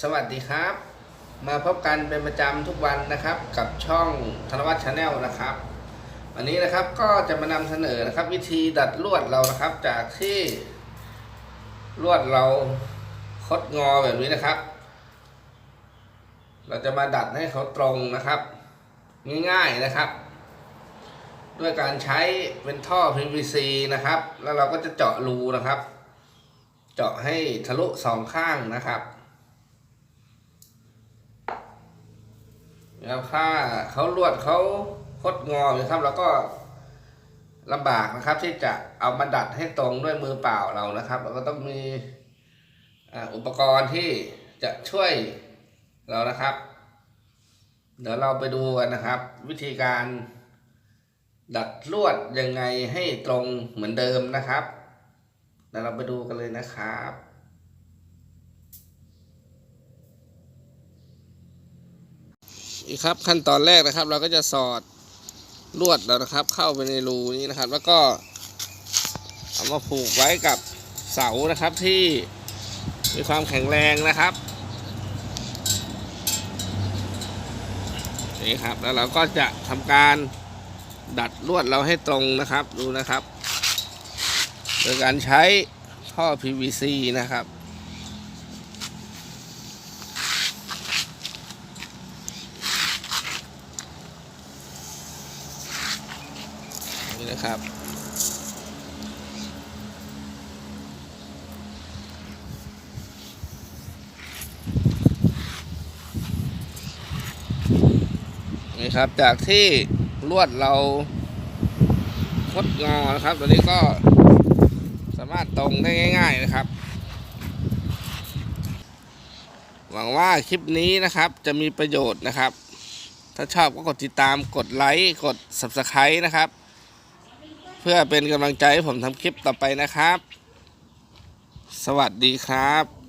สวัสดีครับ มาพบกันเป็นประจำทุกวันนะครับ กับช่องธนวัฒน์ชาแนลนะครับ วันนี้นะครับก็จะมานำเสนอนะครับ วิธีดัดลวดเรานะครับ จากที่ลวดเราคดงอแบบนี้นะครับ เราจะมาดัดให้เขาตรงนะครับ ง่ายๆนะครับ ด้วยการใช้เป็นท่อ PVC นะครับ แล้วเราก็จะเจาะรูนะครับ เจาะให้ทะลุสองข้างนะครับ แล้วถ้าเขาลวดเขาคดงอนะครับแล้วก็ลำบากนะครับ ที่จะเอามาดัดให้ตรงด้วยมือเปล่าเรานะครับเราก็ต้องมีอุปกรณ์ที่จะช่วยเรานะครับ เดี๋ยวเราไปดูกันนะครับ วิธีการดัดลวดยังไงให้ตรงเหมือนเดิมนะครับเดี๋ยวเราไปดูกันเลยนะครับ ครับขั้นตอนแรกนะครับ เราก็จะสอดลวดเรานะครับ เข้าไปในรูนี้นะครับ แล้วก็เอามาผูกไว้กับเสานะครับที่มีความแข็งแรงนะครับนี่ครับแล้วเราก็จะทำการดัดลวดเราให้ตรงนะครับดูนะครับ โดยการใช้ท่อ PVC นะครับ นี่นะครับ นี่ครับจากที่ลวดเราคดงอนะครับตัวนี้ก็สามารถตรงได้ง่าย ๆนะครับ หวังว่าคลิปนี้นะครับจะมีประโยชน์นะครับ ถ้าชอบก็กดติดตามกดไลค์ กด Subscribe นะครับ เพื่อเป็นกำลังใจให้ผมทำคลิปต่อไปนะครับ สวัสดีครับ